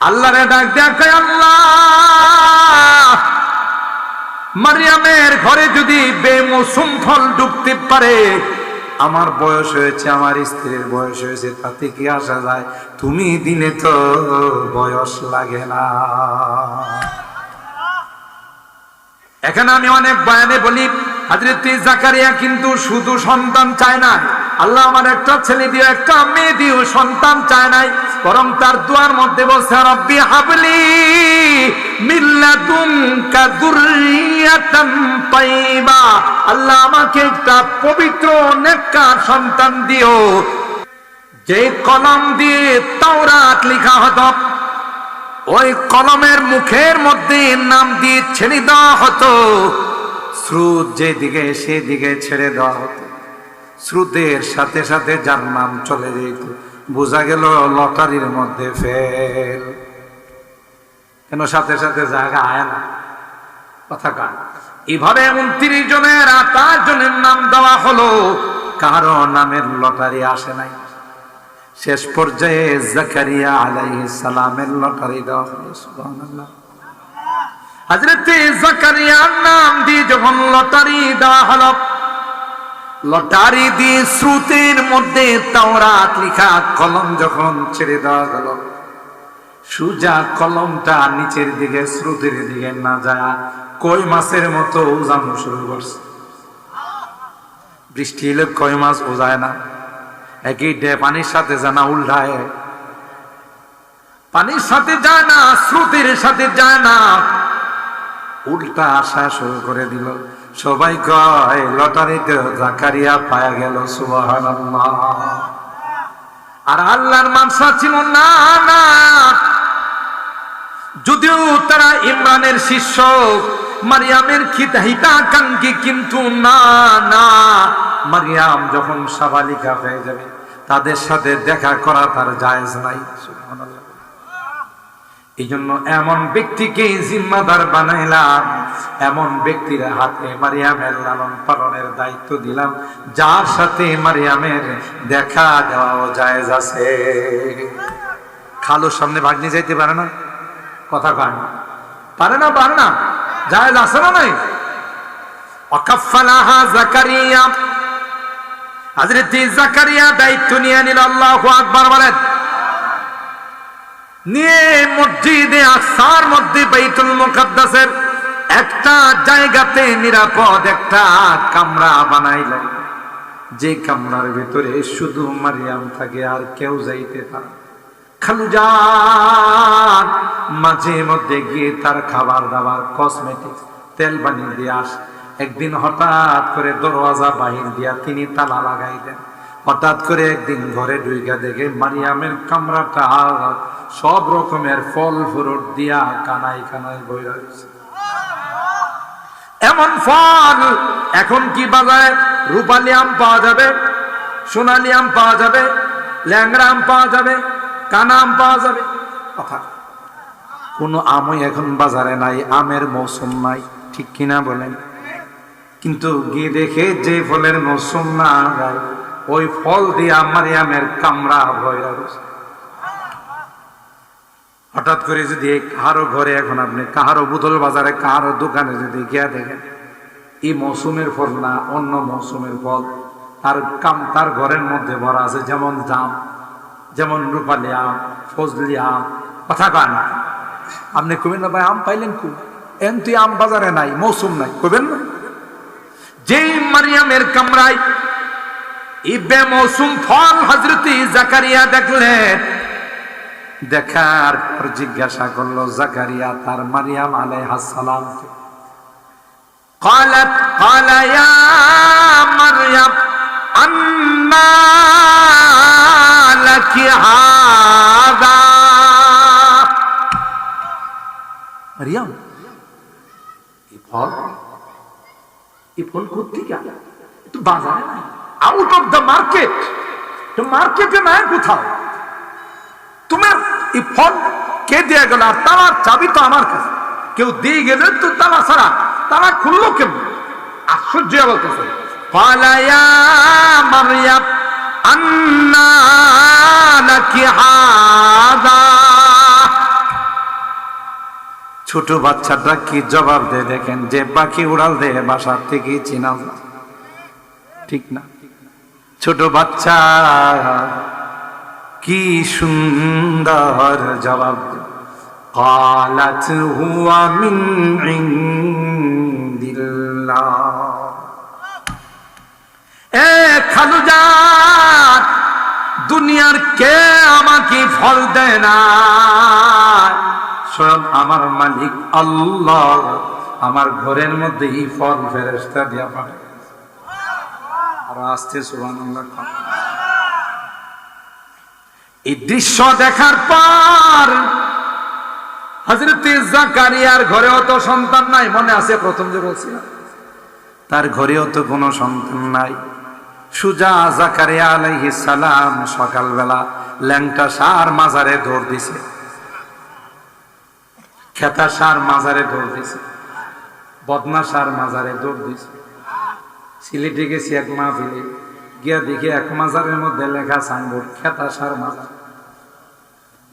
আল্লাহরে ডাক দেখে মারিয়ামের ঘরে যদি বেমৌসুম ফল ঢুকতে পারে, আমার বয়স হয়েছে, আমার স্ত্রীর বয়স হয়েছে, তাতে কি আসা যায়? তুমি দিনে তো বয়স লাগে না। এখানে আমি অনেক বয়ানে বলি, হাজরত জাকারিয়া কিন্তু শুধু সন্তান চায় না আল্লাহ আমার একটা ছেলে দিও, একটা মেয়ে দিও, সন্তান চায় নাই, বরং তার দুয়ার মধ্যে বসে রব্বি, হাবলি মিল্লাতুম কাদুরিয়াতাম তাইবা আল্লাহ আমাকে একটা পবিত্র নেককার সন্তান দিও। যে কলম দিয়ে তাওরাত লেখা হতো, ওই কলমের মুখের মধ্যে নাম দিয়ে ছেড়ে দেওয়া হতো। স্রোত যেদিকে সেদিকে ছেড়ে দেওয়া হতো। স্রোতের সাথে সাথে যার নাম চলে যেত। বোঝা গেল লটারির মধ্যে ফেল। কেন সাথে সাথে জায়গা আয় না? কথা কান এভাবে উনত্রিশ জনের আঠাশ জনের নাম দেওয়া হলো, কারও নামের লটারি আসে নাই। শেষ পর্যায়ে জাকারিয়া আলাইহিস সালামের লটারি দেওয়া হলো, সুবহানাল্লাহ। জাকারিয়ার নাম দিয়ে যখন লটারি দেওয়া হলো লটারি দিয়ে শ্রুতির মধ্যে তাওরাত লিখা কলম যখন ছেড়ে দেওয়া গেল, সুজা কলমটা নিচের দিকে শ্রুতির দিকে না যায়, কই মাছের মতো উজানো শুরু করছে। বৃষ্টি এলে কই মাছ ওজায় না, একই ডে পানির সাথে জানা উল্টায়। পানির সাথে যায় না শ্রুতির সাথে যায় না, উল্টা আসা শুরু করে দিল। সবাই কয়, লটারিতে জাকারিয়া পায়া গেল, সুবহানাল্লাহ। আর আল্লাহর মানসা ছিল, না না। যদিও তারা ইমরানের শিষ্য, মারিয়ামের খিতাহিতা কাঙ্কি কিন্তু না না। মারিয়াম যখন সাবালিকা হয়ে যাবে, তাদের সাথে দেখা করা তার জায়েজ নাই, সুবহানাল্লাহ। এই জন্য এমন ব্যক্তিকে জিম্মাদার বানাইলাম, এমন ব্যক্তির হাতে মারিয়ামের লালন পালনের দায়িত্ব দিলাম, যার সাথে মারিয়ামের দেখা দেওয়াও জায়েজ আছে। খালুর সামনে ভাগ্নি যাইতে পারে না? কথা কয় না। পারে না পারে না। জায়েজ আছে না নাই? অকাফালাহা জাকারিয়া। হযরত জাকারিয়া দায়িত্ব নিয়ে নিল, আল্লাহু আকবার বলেন। নিয়ে মসজিদে আকসার মধ্যে বাইতুল মুকাদ্দাসের একটা জায়গাতে নিরাপদ একটা কামরা বানাইলেন। যে কামরার ভিতরে শুধু মারিয়াম থাকে, আর কেউ যাইতে পারে খালুজান মাঝে মধ্যে গিয়ে তার খাবার দাবার কসমেটিক্স তেল বানিয়ে দিয়ে আস। একদিন হঠাৎ করে দরওয়াজা বাহির দিয়া তিনি তালা লাগাই দেন হঠাৎ করে একদিন ঘরে ঢুইকা দেখে মারিয়ামের কামরাটা সব রকমের ফল ফ্রুট দিয়া কানাই কানাই বই রয়েছে এমন ফল এখন কি বাজারে? রূপালি আম পাওয়া যাবে, সোনালি আম পাওয়া যাবে ল্যাংরা আম পাওয়া যাবে, কানা আম পাওয়া যাবে। কথা কোনো আমই এখন বাজারে নাই, আমের মৌসুম নাই, ঠিক কিনা বলেন? কিন্তু গিয়ে দেখে যে ফলের মৌসুম না ওই ফল দিয়া মারিয়ামের কামরা ভয় লাগছে হঠাৎ করে যদি কাহারো ঘরে এখন আপনি কাহারো বুতল বাজারে কাহারো দোকানে যদি গিয়া দেখেন, এই মৌসুমের ফল না, অন্য মৌসুমের ফল, তার কাম, তার ঘরের মধ্যে ভরা আছে যেমন জাম, যেমন রূপালি আম, ফজলি আম, কথা কয় না। আপনি কবেন না, ভাই, আম পাইলেন খুব এন তুই আম বাজারে নাই, মৌসুম নাই কবেন না? যেই মারিয়ামের কামরায় এই বেমৌসুম ফল হজরতি জাকারিয়া দেখলেন দেখার পর জিজ্ঞাসা করলো জাকারিয়া তার মারিয়াম আলাইহিস সালাম قالت قال يا مريم أنى لك هذا মারিয়াম এই ফল এই ফল কোথেকে আলা একটু বাজারে নাই আউট অফ দ্য মার্কেট তো মার্কেটে নাই কোথাও। তোমার এই ফল কে দিয়ে গেল? আর তালার চাবি তো আমার কাছে। কেউ দিয়ে গেলে তো তালা ছাড়া। তালা খুললো কেমন? আশ্চর্য বলতেছে। পালায়া মারিয়াম আন্না লাকি হাদা। ছোট বাচ্চাটা কি জবাব দেয় দেখেন? যে পাখি উড়াল দেয় বাসার থেকে চিনা ঠিক না? ছোট বাচ্চা কি সুন্দর জবাব দেয়। قالت هو من عند الله এ খালুজান দুনিয়ার কে আমাকে ফল দেয় না স্বয়ং আমার মালিক আল্লাহ আমার ঘরের মধ্যে এই ফল ফেরেস্তা দিয়া পাঠায় আর এই দৃশ্য দেখার পর হজরত জাকারিয়ার ঘরেও তো সন্তান নাই, মনে আছে প্রথম যে বলছিলাম। তার ঘরেও তো কোনো সন্তান নাই। সুজা জাকারিয়া আলাইহিস সালাম সকালবেলা ল্যাংটা সার মাজারে দৌড় দিছে। খেতা সার মাজারে দৌড় দিছে। বদনা সার মাজারে দৌড় দিছে। সিলেটে গেছি এক মাহফিলে। গিয়া দেখি এক মাজারের মধ্যে লেখা সাইনবোর্ড খেতা সার মাজার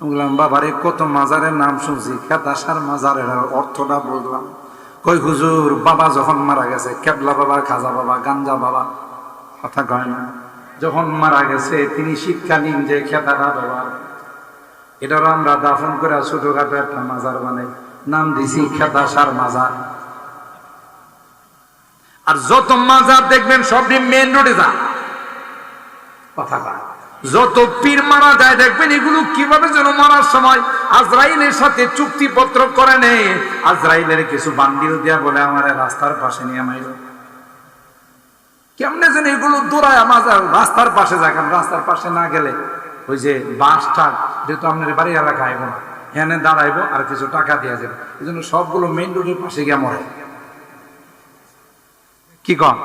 বললাম, বাবারে, কত মাজারের নাম শুনছি খেতা সার মাজারের অর্থটা বুঝলাম। কই, হুজুর, বাবা যখন মারা গেছে, কেবলা বাবা, খাজা বাবা, গাঞ্জা বাবা, কথা কয় না। যখন মারা গেছে, তিনি শীতকালীন যে খেতাটা ব্যবহার এটারও আমরা দাফন করে ছোটখাটো একটা মাজার বানাই। নাম দিছি খেতা সার মাজার। আর যত মাজার দেখবেন সবটি মেন রোডে যা কথা। যত পীর মারা যায়, দেখবেন এগুলো কীভাবে যেন মারার সময় আজরাইলের সাথে চুক্তিপত্র করে নেই আজরাইলের কিছু বান্ডিল দিয়া বলে, আমার রাস্তার পাশে নিয়ে মাইল কেমনে যেন এগুলো দৌড়ায় আমার রাস্তার পাশে যায়। কারণ রাস্তার পাশে না গেলে ওই যে বাসটা যেহেতু আপনার বাড়ি এলাকায় না। এখানে দাঁড়াইবো আর কিছু টাকা দেওয়া যাবে। এই জন্য সবগুলো মেইন রোডের পাশে গিয়ে মরে। কি কন।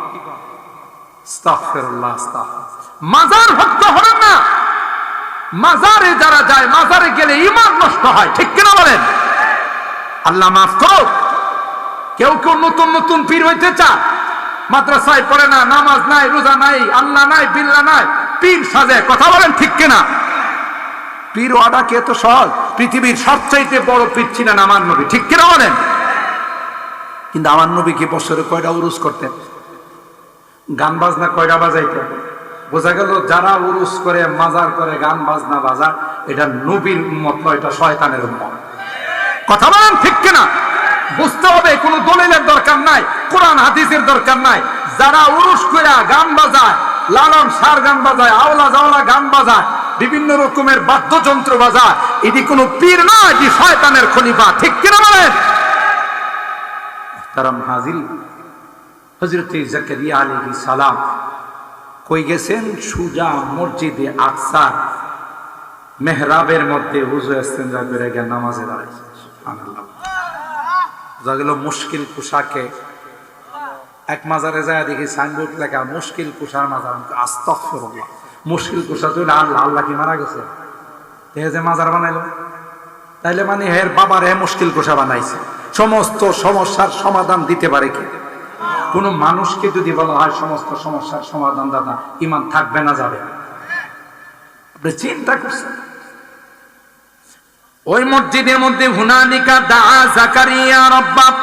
মাজার ভক্ত হবেন না। মাজারে যারা যায়, মাজারে গেলে ইমান নষ্ট হয়। ঠিক কিনা বলেন? আল্লাহ মাফ করো কেউ কেউ নতুন নতুন পীর হইতে চায়। মাদ্রাসায় পড়ে না, নামাজ নাই, রোজা নাই, আল্লাহ নাই বিল্লা নাই, পীর সাজে। কথা বলেন ঠিক কিনা? পীর ওয়াদা কে তো সহজ? পৃথিবীর সবচাইতে বড় পীর ছিলেন আমার নবী। ঠিক কিনা বলেন? কিন্তু আমার নবী কি বছরে কয়টা উরুস করতেন? গান বাজনা কয়টা বাজাইতেন বোঝা গেল যারা উরুস করে, মাজার করে গান বাজনা বাজা এটা নবীর মত এটা শয়তানের মত কথা বলেন ঠিক কিনা? বুঝতে হবে, কোনো দলিলের দরকার নাই, কোরআন হাদিসের দরকার নাই। যারা উরুস করে গান বাজায়, লালন সার গান বাজায়, আওলা জাওলা গান বাজায়, বিভিন্ন রকমের বাদ্যযন্ত্র বাজায়, এটি কোনো পীর না, এটি শয়তানের খলিফা। ঠিক কিনা বলেন? তারাম হাজির? হজরত জাকারিয়া আলাইহিস সালাম কই গেছেন? সুজা মসজিদে আকসার মেহরাবের মধ্যে হুজু ইস্তেঞ্জা করে গিয়ে নামাজে যা গেল মুশকিল পোশাকে। এক মাজারে যায় দেখি সাইনবোর্ড লেখা, মুশকিল কুষার মাজার। আস্তফরুল্লাহ মুশকিল কুষা তো আল্লাহ আল্লাহ কি মারা গেছে? তে যে মাজার বানাইলো। তাইলে মানে হের বাবার হে মুশকিল কুষা বানাইছে। সমস্ত সমস্যার সমাধান দিতে পারে কি? কোন মানুষকে যদি বলা হয় সমস্ত সমস্যার সমাধান দাদা ইমান থাকবে না, যাবে চিন্তা করছেন? ওই মসজিদের মধ্যে, হুনানিকা দা জাকারিয়া রব্বাব।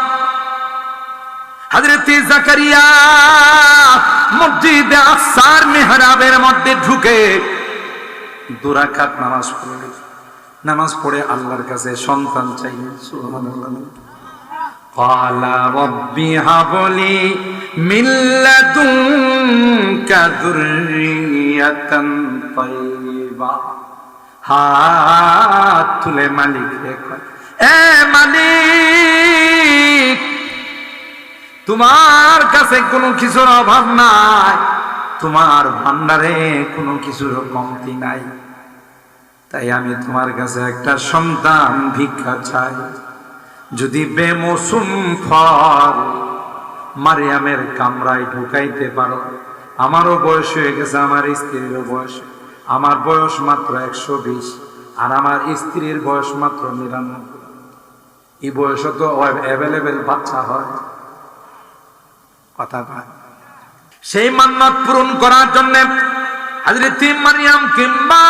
নামাজ পড়ে আল্লাহর কাছে সন্তান চাই সুবহানাল্লাহ। قال رب هب لي من لدنك ذرية طيبة হাত তুলে মালিক রে কয়, এ মালিক তোমার কাছে কোনো কিছুর অভাব নাই তোমার ভান্ডারে কোনো কিছুর কমতি নাই তাই আমি তোমার কাছে একটা সন্তান ভিক্ষা চাই যদি বেমৌসুম ফল মারিয়ামের কামরায় ঢুকাইতে পারো। আমারও বয়স হয়ে গেছে, আমার স্ত্রীরও বয়স। আমার বয়স মাত্র একশো বিশ, আর আমার স্ত্রীর বয়স মাত্র নিরানব্বই। এই বয়সে তো অ্যাভেলেবেল বাচ্চা হয়। কথা কয়। সেই মান্নাত পূরণ করার জন্য হাজরত মারিয়াম কিংবা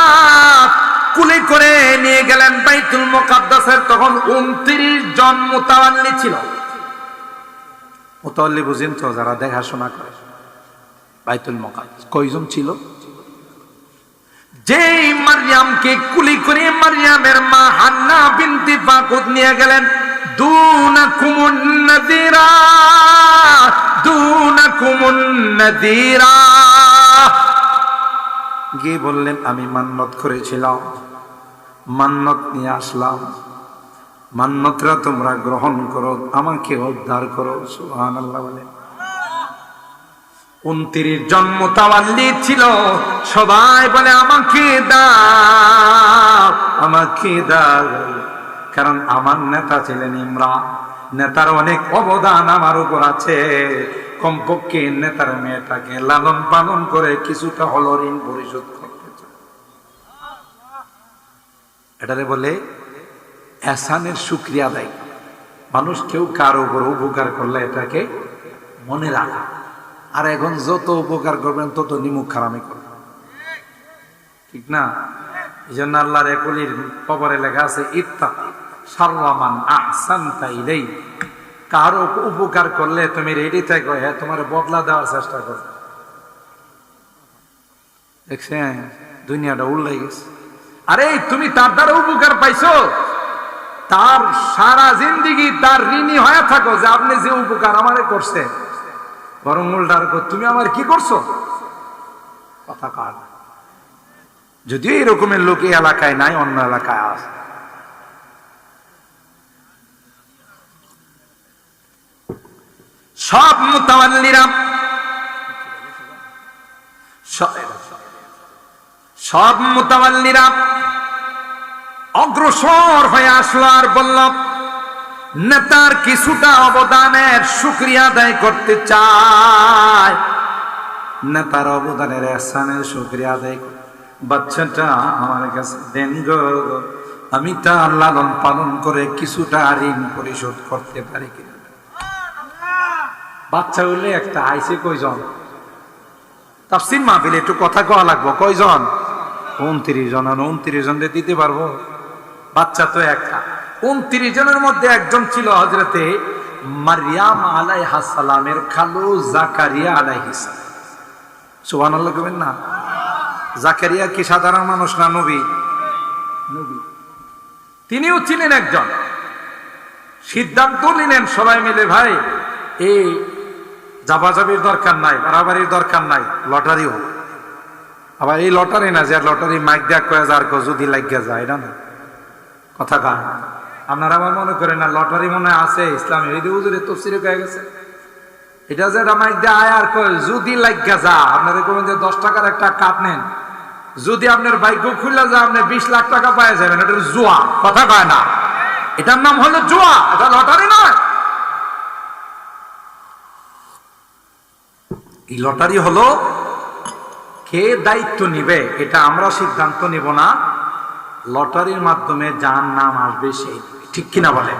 কুলি করে নিয়ে গেলেন বাইতুল মোকাদ্দাসের, তখন উনত্রিশ জন মোতাওয়াল্লি ছিল। মোতাল্লি বুঝেন তো, যারা দেখাশোনা করে। বাইতুল মোকাদ্দাস কয়জন ছিল? যেই মারিয়ামকে কুলি করে মারিয়ামের মা হান্না বিনতি ফাকুদ নিয়ে গেলেন, দুনাকুমুন নাদিরা দুনাকুমুন নাদিরা। গিয়ে বললেন, আমি মান্নত করেছিলাম। মান্নত নিয়ে আসলাম। মান্নতরা তোমরা গ্রহণ করো, আমাকে উদ্ধার করো সুহান আল্লাহ বলেন উনত্রিশ জন্ম তাওয়াল্লি ছিল, সবাই বলে, আমাকে দাও আমাকে দাও। কারণ আমার নেতা ছিলেন ইমরান। নেতার অনেক অবদান আমার উপর আছে। কমপক্ষে নেতার মেয়েটাকে লালন পালন করে কিছুটা হল ঋণ পরিশোধ করতে চায়। এটারে বলে এসানের সুক্রিয়া দেয় মানুষ কেউ কারও উপর উপকার করলে এটাকে মনে রাখা। আর এখন যত উপকার করবেন তত নিমুখ খারামি করবেন। ঠিক না? এই জন্য আল্লাহর একলির খবরে লেখা আছে, ইত্তা সাররামান আহসান তাইলেই কারও উপকার করলে তুমি রেডি থাকো হ্যাঁ তোমার বদলা দেওয়ার চেষ্টা করো। দেখছেন? দুনিয়াটা উল্লাই গেছে। আরে, তুমি তার দ্বারা উপকার পাইছো। তার সারা জিন্দিগি তার ঋণী হয়ে থাকো যে আপনি যে উপকার আমারে করছে। বরং উল্টার তুমি আমার কি করছ? কথা কার? যদিও এরকমের লোক এই এলাকায় নাই, অন্য এলাকায় আছে। সব মোতাবাল্লিরা সব মোতাবাল্লিরা অগ্রসর হয়ে আসলো আর বলল, নেতার কিছুটা অবদানের শুক্রিয়া আদায় করতে চায়। নেতার অবদানের এসানের শুক্রিয়া আদায় বাচ্চাটা আমার কাছে দেন আমি তার লালন পালন করে কিছুটা ঋণ পরিশোধ করতে পারি কিনা? বাচ্চা হইলে একটা আইসে কয়জন? তাফসির মাহফিলে একটু কথা কওয়া লাগবো। কয়জন? উনত্রিশ জন আর উনত্রিশ জন দিতে পারব? বাচ্চা তো একটা। উনত্রিশ জনের মধ্যে একজন ছিল হজরতে মারিয়াম আলাই হাসালামের খালু জাকারিয়া আলাই হিসাম সুবান আল্লাহ কবেন না? জাকারিয়া কি সাধারণ মানুষ না নবী? নবী। তিনিও ছিলেন একজন। সিদ্ধান্ত নিলেন সবাই মিলে, ভাই, এই জাবাজাবির দরকার নাই, বাড়াবাড়ির দরকার নাই, লটারিও। আবার এই লটারি না যে লটারি মাইক দেখ করে যার যদি লাগিয়ে যায়, এটা না। কথা কা আপনারা আবার মনে করেন না, লটারি মনে আছে, ইসলামী এই হুজুরের তফসিরে কয়ে গেছে। এটা যে এটা মাইক দিয়ে আর কয় যদি লাগিয়া যা, আপনারা কোন যে দশ টাকার একটা কাপ নেন। যদি আপনার বাইক খুললে যা আপনি বিশ লাখ টাকা পাওয়া যাবেন এটা জুয়া। কথা কয় না। এটার নাম হলো জুয়া, এটা লটারি নয়। এই লটারি হলো কে দায়িত্ব নিবে এটা আমরা সিদ্ধান্ত নিব না। লটারির মাধ্যমে যার নাম আসবে সেই ঠিক কিনা বলে।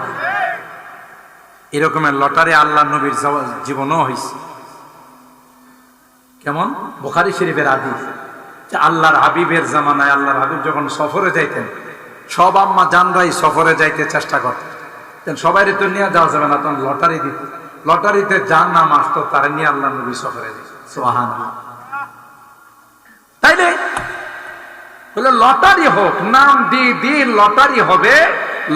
এরকমের লটারি আল্লাহ নবীর জীবনও হয়েছে কেমন? বোখারি শরীফের আদিস যে আল্লাহর হাবিবের জামানায় আল্লাহর হাবিব যখন সফরে যাইতেন, সব আম্মা জানরাই সফরে যাইতে চেষ্টা করতেন। সবাই তো নিয়ে যাওয়া যাবে না, তখন লটারি দিত লটারিতে যার নাম আসতো তারা নিয়ে আল্লাহ নবী সফরে সোহান তাইলে বলে লটারি হোক নাম দিয়ে দিয়ে লটারি হবে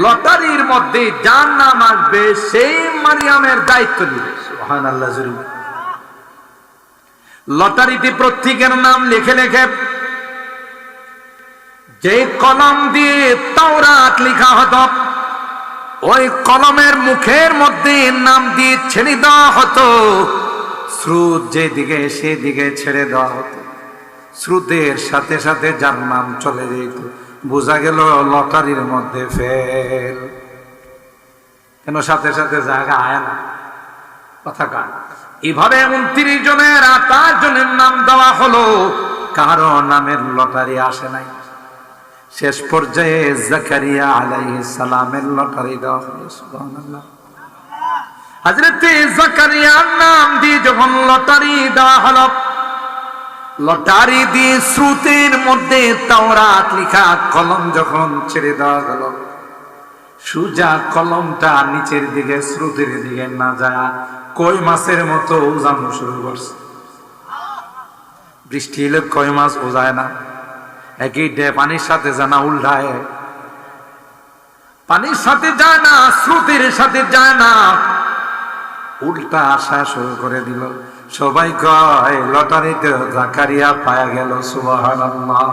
লটারির মধ্যে যার নাম আসবে সেই মারিয়ামের দায়িত্ব দিবে। সোহান আল্লাহ লটারিতে প্রত্যেকের নাম লিখে লিখে যে কলম দিয়ে তাওরাত লিখা হতো ওই কলমের মুখের মধ্যে নাম দিয়ে ছেড়ে দেওয়া হতো। স্রোত যেদিকে সেদিকে ছেড়ে দেওয়া হতো। স্রোতের সাথে সাথে যার নাম চলে যেত, বোঝা গেল লটারির মধ্যে ফেল কেন সাথে সাথে জায়গা আয় না? কথা কার? এভাবে উনত্রিশ জনের আঠাশ জনের নাম দেওয়া হলো, কারও নামের লটারি আসে নাই। শেষ পর্যায়ে জাকারিয়া আলাইহিস সালামের লটারি দেওয়া হলো জাকারিয়ার নাম দিয়ে যখন লটারি দেওয়া হলো, লটারি দিয়ে স্রোতের মধ্যে তাওরাত লিখা কলম যখন ছেড়ে দেওয়া গেল সুজা কলমটা নিচের দিকে শ্রুতির দিকে না যায়, কই মাছের মতো উজানো শুরু করছে। বৃষ্টি এলে কই মাছ ওজায় না। একই ডে পানির সাথে জানা উল্টায়। পানির সাথে যায় না স্রোতের সাথে যায় না উল্টা আসা শুরু করে দিল। সবাই কয়, লটারিতে জাকারিয়া পায়া গেল, সুবহানাল্লাহ।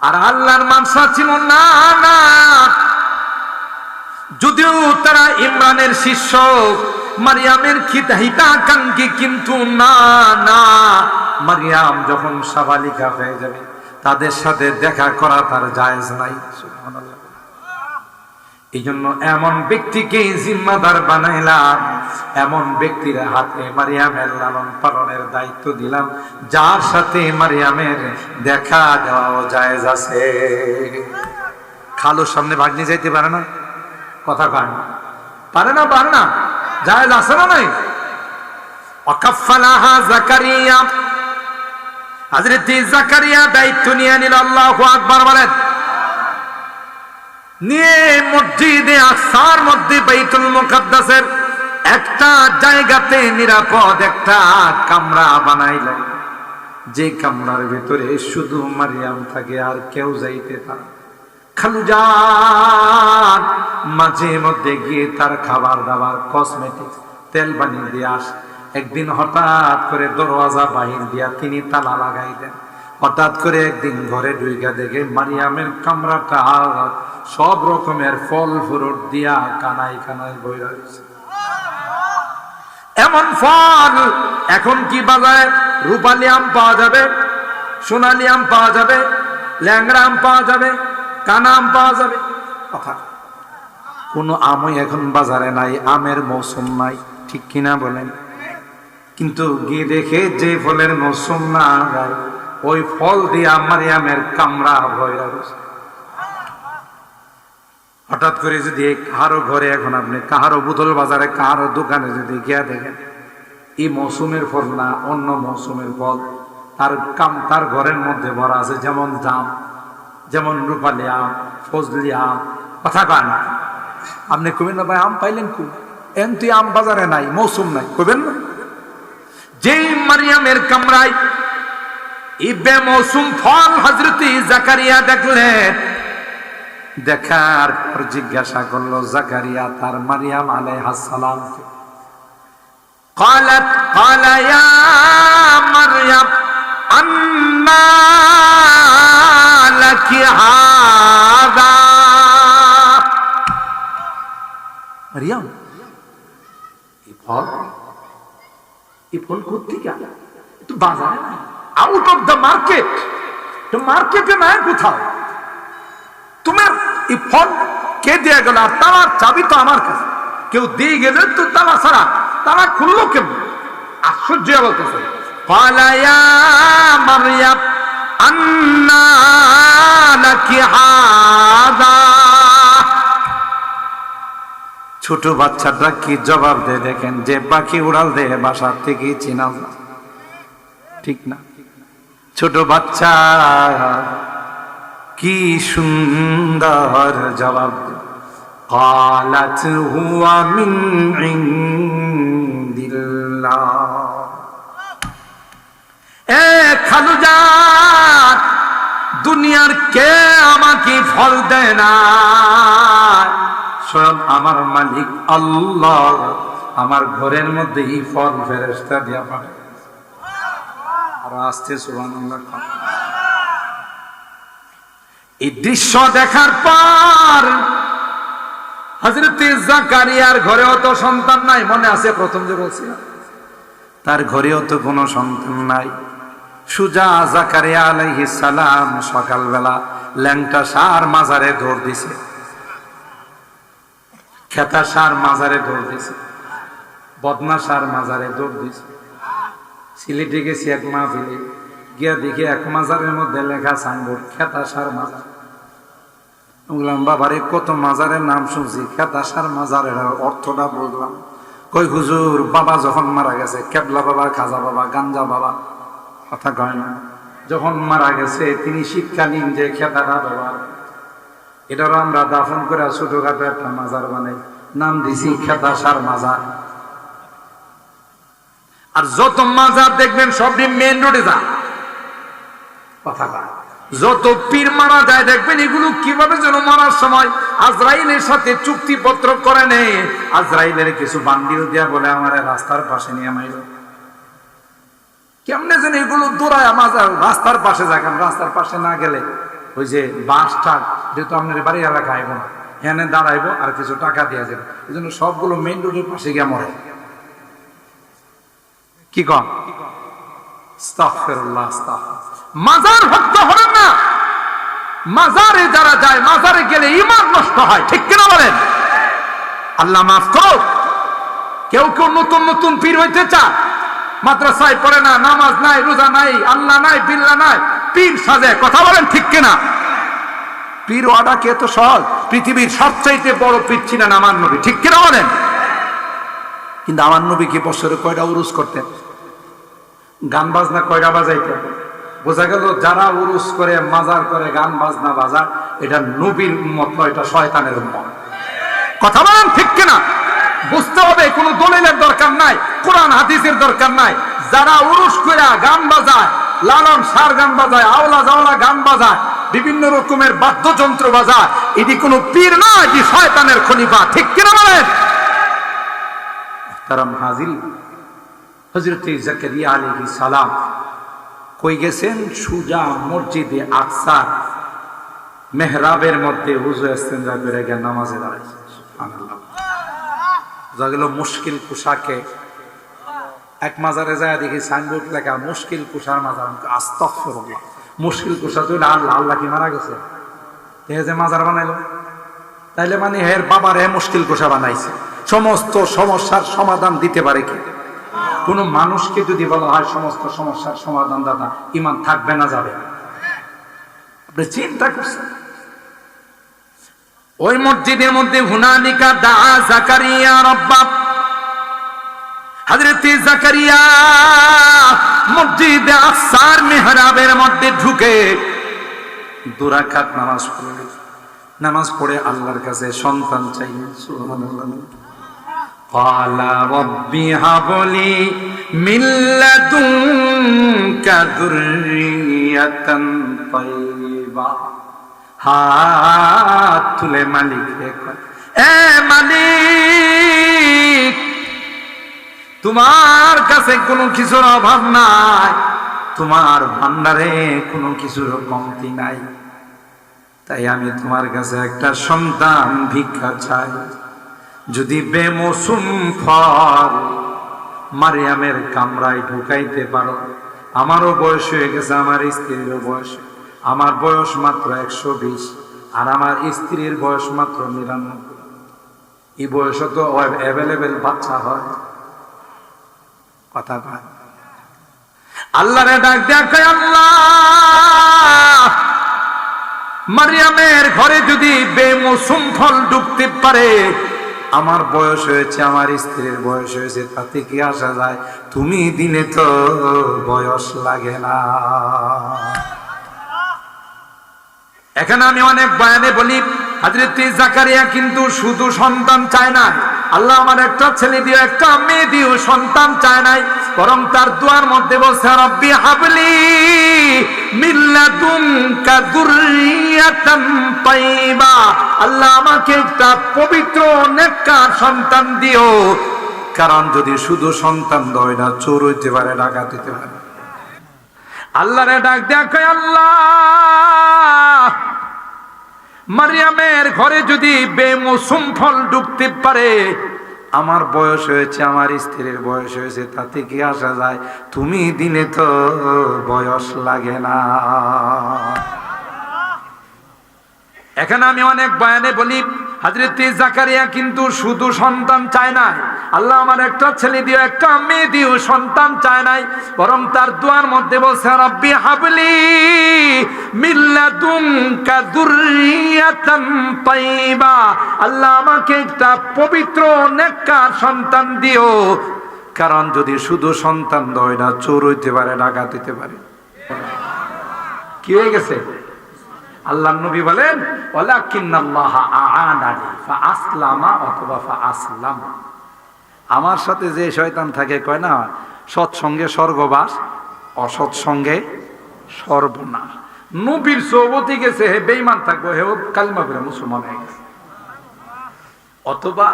আর আল্লাহর মানসা ছিল না না। যদিও তারা ইমরানের শিষ্য, মারিয়ামের হিতাকাঙ্ক্ষী কিন্তু না না। মারিয়াম যখন সাবালিকা হয়ে যাবে, তাদের সাথে দেখা করা তার জায়েজ নাই। এই জন্য এমন ব্যক্তিকে জিম্মাদার বানাইলাম, এমন ব্যক্তির হাতে মারিয়ামের লালন পালনের দায়িত্ব দিলাম, যার সাথে মারিয়ামের দেখা দেওয়াও জায়েজ আছে। খালোর সামনে ভাগ্নি যাইতে পারে না? কথা কয় না। পারে না পারে না। জায়েজ আছে না নাই? অকাফালাহা জাকারিয়া জাকারিয়া দায়িত্ব নিয়ে নিল, আল্লাহু আকবার বলেন। নিয়ে মসজিদে আসার মধ্যে বাইতুল মুকাদ্দাসের একটা জায়গাতে নিরাপদ একটা কামরা বানাইলেন যে কামরার ভিতরে শুধু মারিয়াম থাকে, আর কেউ যাইতে পারে খালুজান মাঝে মধ্যে গিয়ে তার খাবার দাবার কসমেটিক্স তেল বানিয়ে দিয়ে আস। একদিন হঠাৎ করে দরওয়াজা বাহির দিয়া তিনি তালা লাগাই দেন হঠাৎ করে একদিন ঘরে ঢুইকা দেখে মারিয়ামের কামরাটা সব রকমের ফল ফ্রুট দিয়া কানাই কানাই বই রয়েছে এমন ফল এখন কি বাজারে? রূপালি আম পাওয়া যাবে, সোনালি আম পাওয়া যাবে ল্যাংরা আম পাওয়া যাবে, কানা আম পাওয়া যাবে। কথা কোনো আমই এখন বাজারে নাই, আমের মৌসুম নাই, ঠিক কিনা বলেন? কিন্তু গিয়ে দেখে যে ফলের মৌসুম না যায়, ওই ফল দিয়ে মারিয়ামের কামড়া ভয় রয়েছে হঠাৎ করে যদি কাহারো ঘরে এখন আপনি কাহারো বুতল বাজারে, কাহারো দোকানে যদি গিয়া দেখেন, এই মৌসুমের ফল না, অন্য মৌসুমের ফল, তার কাম তার ঘরের মধ্যে ভরা আছে যেমন জাম, যেমন রূপালি আম, ফজলি আম, কথা কয় না। আপনি কবেন না, ভাই, আম পাইলেন কু এন তুই আম বাজারে নাই, মৌসুম নাই। কবেন না? যেই মারিয়ামের কামরায় এই বেমৌসুম ফল হজরতি জাকারিয়া দেখলেন দেখার পর জিজ্ঞাসা করলো জাকারিয়া তার মারিয়াম আলাইহিস সালাম قالت قال يا مريم أنى لك هذا মারিয়াম এই ফল কোথেকে একটু বাজারে আউট অফ দ্য মার্কেট তো মার্কেটে কোথাও। তোমার এই ফল কে গেল? আর তালার চাবি তো আমার কাছে। কেউ দিয়ে গেলে তো তালা ছাড়া। তালা খুললো কেমন? আশ্চর্য বলতেছে। পালায়া মারিয়াম আন্না লাকি হাদা ছোট বাচ্চাটা কি জবাব দেয় দেখেন যে পাখি উড়াল দেয় বাসার থেকে চিনাল না ঠিক না ছোট বাচ্চা কি সুন্দর জবাব قالت هو من عند الله এ খালুজান দুনিয়ার কে আমাকে ফল দেয় না স্বয়ং আমার মালিক আল্লাহ। আমার ঘরের মধ্যে এই ফল ফেরেস্তা দিয়া পাঠায় আর আসতে এই দৃশ্য দেখার পর হজরত জাকারিয়ার ঘরেও তো সন্তান নাই, মনে আছে প্রথম যে বলছি। তার ঘরেও তো কোনো সন্তান নাই। সুজা জাকারিয়া আলাইহিস সালাম সকালবেলা ল্যাংটা সার মাজারে দৌড় দিছে। খেতা সার মাজারে দৌড় দিছে। বদনা সার মাজারে দৌড় দিছে। সিলেটে গেছি এক মাহফিলে। গিয়া দেখি এক মাজারের মধ্যে লেখা সাইনবোর্ড, খেতা সার মাজার। বললাম, বাবারে, কত মাজারের নাম শুনছি। খেতা সার মাজারের অর্থটা বুঝলাম। কই, হুজুর, বাবা যখন মারা গেছে, কেবলা বাবা, খাজা বাবা, গাঞ্জা বাবা। কথা কয় না। যখন মারা গেছে, তিনি শিক্ষা নিন যে খেতাটা ব্যবহার এটারও আমরা দাফন করে ছোটখাটো একটা মাজার বানাই। নাম দিছি খেতা সার মাজার। আর যত মাজার দেখবেন সবটি মেন রোডে যা কথা যত পীর মারা যায় দেখবেন এগুলো কীভাবে যেন মারার সময় আজরাইলের সাথে চুক্তিপত্র করে নেই আজরাইলের কিছু বান্ডিল দিয়া বলে, আমার রাস্তার পাশে নিয়ে মাইল কেমনে যেন এগুলো দৌড়ায় আমার রাস্তার পাশে যাবেন রাস্তার পাশে না গেলে ওই যে বাসটা যেহেতু আপনার বাড়ি এলাকা আইব না, এখানে দাঁড়াইবো আর কিছু টাকা দিয়ে যাবে। এই জন্য সবগুলো মেইন রোডের পাশে গিয়ে মরে। কি কন। মাজার ভক্ত হবেন না। মাজারে যারা যায়, মাজারে গেলে ইমান নষ্ট হয়, ঠিক কিনা বলেন? আল্লাহ মাফ করো কেউ কেউ নতুন নতুন পীর হইতে চায়। মাদ্রাসায় পড়ে না, নামাজ নাই, রোজা নাই, আল্লাহ নাই বিল্লা নাই। পীর সাজে, কথা বলেন ঠিক কিনা? পীর ওয়াডা কে তো সহজ? পৃথিবীর সবচাইতে বড় পীর ছিলেন আমার নবী, ঠিক কিনা বলেন? কিন্তু আমার নবী কি বছরে কয়টা উরুস করতেন? গান বাজনা কয়টা বাজাইতেন? বোঝা গেল যারা উরুস করে, মাজার করে, গান বাজনা বাজা এটা নবীর উম্মত নয়, এটা শয়তানের উম্মত। কথা বলেন ঠিক কিনা? বুঝতে হবে, কোনো দলিলের দরকার নাই, কোরআন, হাদিসের দরকার নাই। যারা উরুস করে গান বাজায় লালন সার গান বাজায়, আওলা জাওলা গান বাজায়, বিভিন্ন রকমের বাদ্যযন্ত্র বাজায়। এটি কোনো পীর না, এটি শয়তানের খলিফা। ঠিক কিনা বলেন? তারাম হাজির হজরত জাকারিয়া আলাইহি সালাম কই গেছেন? সুজা মসজিদে আকসার মেহরাবের মধ্যে হুজু ইস্তেঞ্জা করে গিয়ে নামাজে দাঁড়াইছে যা গেল মুশকিল পোশাকে এক মাজারে যায়, দেখি সাইনবোর্ড লেখা, মুশকিল কুষার মাজার। আস্তফরুল্লাহ মুশকিল কুষা তো আল্লাহ আল্লাহ কি মারা গেছে? যে মাজার বানাইলো। তাইলে মানে হের বাবার হে মুশকিল কুষা বানাইছে। সমস্ত সমস্যার সমাধান দিতে পারে কি? কোন মানুষকে যদি বলা হয় সমস্ত সমস্যার সমাধান দাদা, ইমান থাকবে না, যাবে আপনি চিন্তা করছেন? ওই মসজিদের মধ্যে হুনানিকা দা জাকারিয়া রব্বাব হযরতে জাকারিয়া মসজিদে আকসার মেহরাবের মধ্যে ঢুকে দুরাকাত নামাজ পড়ে নামাজ পড়ে আল্লাহর কাছে সন্তান চাইলেন সুবহানাল্লাহ قال رب هب لي من لدنك ذرية طيبة হাত তুলে মালিক রে কয়, এ মালিক তোমার কাছে কোনো কিছুর অভাব নাই। তোমার ভান্ডারে কোনো কিছুর কমতি নাই। তাই আমি তোমার কাছে একটা সন্তান ভিক্ষা চাই। যদি বেমৌসুম ফল মারিয়ামের কামরায় ঢুকাইতে পারো। আমারও বয়স হয়ে গেছে, আমার স্ত্রীরও বয়স। আমার বয়স মাত্র একশো বিশ, আর আমার স্ত্রীর বয়স মাত্র নিরানব্বই। এই বয়সে তো অ্যাভেলেবেল বাচ্চা হয়। কথা কয়। আল্লাহরে ডাক দেখে আল্লাহ! মারিয়ামের ঘরে যদি বেমৌসুম ফল ঢুকতে পারে, আমার বয়স হয়েছে, আমার স্ত্রীর বয়স হয়েছে, তাতে কি আসা যায়? তুমি দিনে তো বয়স লাগে না। এখানে আমি অনেক বয়ানে বলি হাজরত জাকারিয়া কিন্তু শুধু সন্তান চায় না আল্লাহ আমার একটা ছেলে দিও, একটা মেয়ে দিও, সন্তান চায় নাই। বরং তার দুয়ার মধ্যে বলছে রব্বি, হাবলি মিল্লাতুনকা যুররিয়াতান তাইয়্যিবা আল্লাহ আমাকে একটা পবিত্র, নেককার সন্তান দিও। কারণ যদি শুধু সন্তান দয় না, চোর হইতে পারে, ডাকাত হইতে পারে। আল্লাহরে ডাক দেখে আল্লাহ মারিয়ামের ঘরে যদি বেমৌসুম ফল ঢুকতে পারে, আমার বয়স হয়েছে, আমার স্ত্রীর বয়স হয়েছে, তাতে কি আসা যায়? তুমি দিনে তো বয়স লাগে না। এখানে আমি অনেক বয়ানে বলি, হাজরত জাকারিয়া কিন্তু শুধু সন্তান চায় না আল্লাহ আমার একটা ছেলে দিও, একটা মেয়ে দিও, সন্তান চায় নাই। বরং তার দুয়ার মধ্যে বলছে রব্বি, হাবলি মিল্লাতুনকা যুররিয়াতান তাইয়্যিবা আল্লাহ আমাকে একটা পবিত্র, নেককার সন্তান দিও। কারণ যদি শুধু সন্তান দয় না, চোর হইতে পারে, ডাকাত হইতে পারে। কি হয়ে গেছে? আল্লাহ নবী বলেন অথবা আমার সাথে যে শয়তান থাকে, কয় না, সৎসঙ্গে স্বর্গবাস অসৎ সঙ্গে সর্বনাশ। নবীর সৌবতি গেছে, হে বেইমান থাকব হেও কালিমা করে মুসলমান হয়ে গেছে। অথবা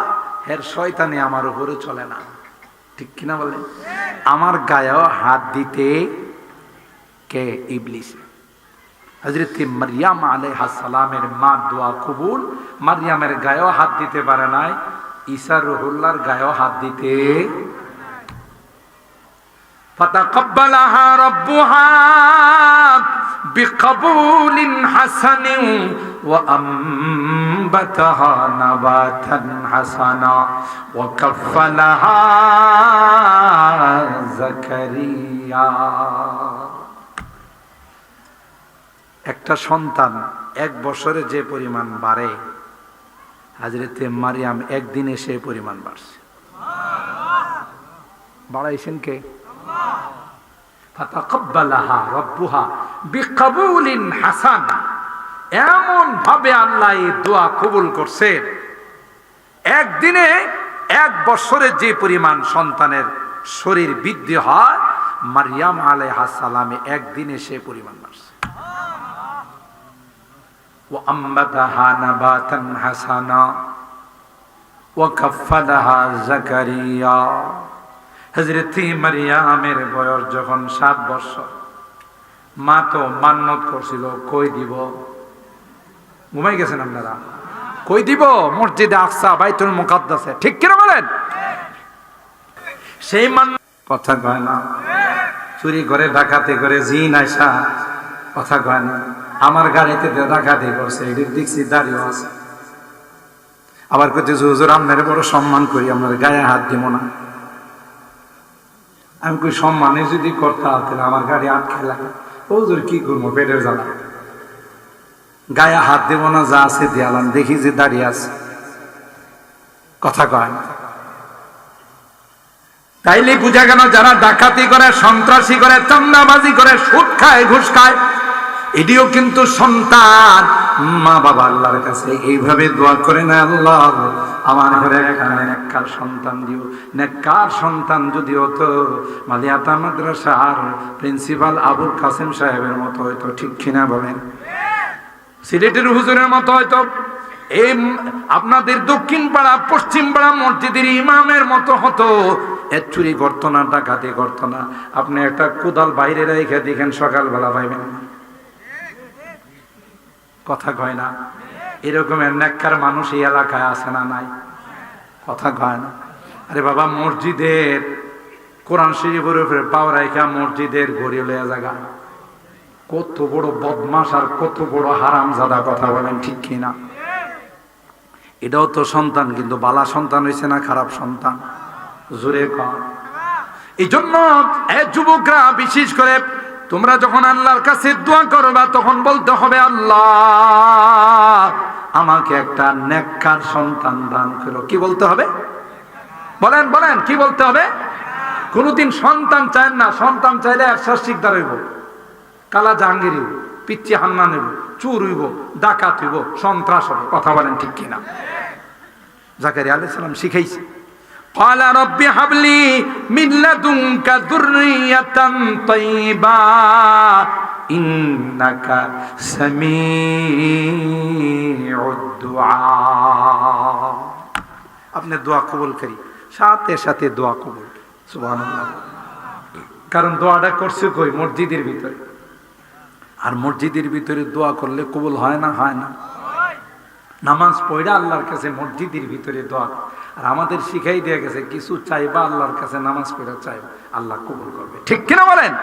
হের শয়তানি আমার উপরে চলে না। ঠিক কিনা বলে আমার গায়েও হাত দিতে কে? ইবলিস। হজরত মারিয়াম আলাইহা সালামের মা দোয়া কবুল মারিয়ামের গায়েও হাত দিতে পারে নাই ঈসা রহুল্লার গায়েও হাত দিতে فتقبلها ربها بقبول حسن وأنبتها نباتا حسنا وكفلها زكريا একটা সন্তান এক বছরে যে পরিমাণ বাড়ে, হাজরতে মারিয়াম একদিনে সে পরিমাণ বাড়ছে। বাড়াইছেন কে? এমন ভাবে আল্লাহ দোয়া কবুল করছে, একদিনে এক বছরে যে পরিমাণ সন্তানের শরীর বৃদ্ধি হয়, মারিয়াম আলাইহা সালামে একদিনে সে পরিমাণ বাড়ছে। وأنبتها نباتا حسنا وكفلها زكريا হজরত মারিয়ামের বয়স যখন সাত বছর মা তো মান্নত করছিল কই দিব ঘুমাই গেছেন আপনারা কই দিব মসজিদে আকসা বাইতুল মুকাদ্দাসে ঠিক কিনা বলেন সেই মান কথা কয় না চুরি করে ডাকাতে করে জিন আইসা কথা কয় না আমার গাড়িতে ডাকাতি করছে এটির দেখছি দাঁড়িয়ে আছে। আবার কইতে হুজুর, আপনার বড় সম্মান করি, আপনার গায়ে হাত দিব না। আমি কই সম্মানে যদি করতাম তাহলে আমার গাড়ি আটকে লাগে হুজুর, কি করব, পেটের জ্বালা। গায়ে হাত দেব না, যা আছে দিয়ালাম দেখি যে দাঁড়িয়ে আছে। কথা কয় তাইলে বুঝা গেল, যারা ডাকাতি করে, সন্ত্রাসী করে, চান্দাবাজি করে, সুদ খায়, ঘুষ খায় এটিও কিন্তু সন্তান। মা বাবা আল্লাহর কাছে এইভাবে দোয়া করে না, আল্লাহ, আমার ঘরে এখানে নেককার সন্তান দিও। নেককার সন্তান যদি হতো, মালিয়াতা মাদ্রাসার প্রিন্সিপাল আবুল কাসেম সাহেবের মতো হয়তো, ঠিক কিনা বলেন? সিলেটের হুজুরের মতো হয়তো, এই আপনাদের দক্ষিণ পাড়া, পশ্চিম পাড়া মসজিদের ইমামের মতো হতো। এর চুরি করতো না, ডাকাতি করতো না। আপনি একটা কোদাল বাইরে রেখে দেখেন, সকালবেলা পাইবেন না কথা কয় না। এরকমের নেককার মানুষ এই এলাকায় আছে না নাই? কথা কয় না। আরে বাবা, মসজিদের কোরআন শরীফের উপরে পাও রাখা মসজিদের গড়িয়ে লইয়া জায়গা কত বড় বদমাস আর কত বড় হারাম জাদা কথা বলেন ঠিক কিনা এটাও তো সন্তান, কিন্তু বালা সন্তান হয়েছে না খারাপ সন্তান? জোরে কর এই জন্য যুবকরা বিশেষ করে তোমরা যখন আল্লাহর কাছে দোয়া করবা, তখন বলতে হবে, আল্লাহ, আমাকে একটা নেককার সন্তান দান করো। কি বলতে হবে? বলেন বলেন, কি বলতে হবে? কোনদিন সন্তান চায় না। সন্তান চাইলে একশাস শিকদার হইব, কালা জাহাঙ্গীর হইব পিচ্ছি হান্নান হইব, চুর হইব, ডাকাত হইব, সন্ত্রাস হবে কথা বলেন ঠিক কিনা? জাকারিয়া আলাইহিস সালাম শিখাইছে। قال رب هب لي من لدنك ذرية طيبة إنك سميع الدعاء আপনি দোয়া কবুল করি সাথে সাথে দোয়া কবুল সুবহানাল্লাহ কারণ দোয়াটা করছে কই মসজিদের ভিতরে আর মসজিদের ভিতরে দোয়া করলে কবুল হয় না হয় না নামাজ পড়া আল্লাহর কাছে মসজিদের ভিতরে দোয়া আর আমাদের শিখাই দেওয়া গেছে, কিছু চাইবা আল্লাহর কাছে নামাজ পড়া চাই আল্লাহ কবুল করবে। ঠিক কিনা বলেন?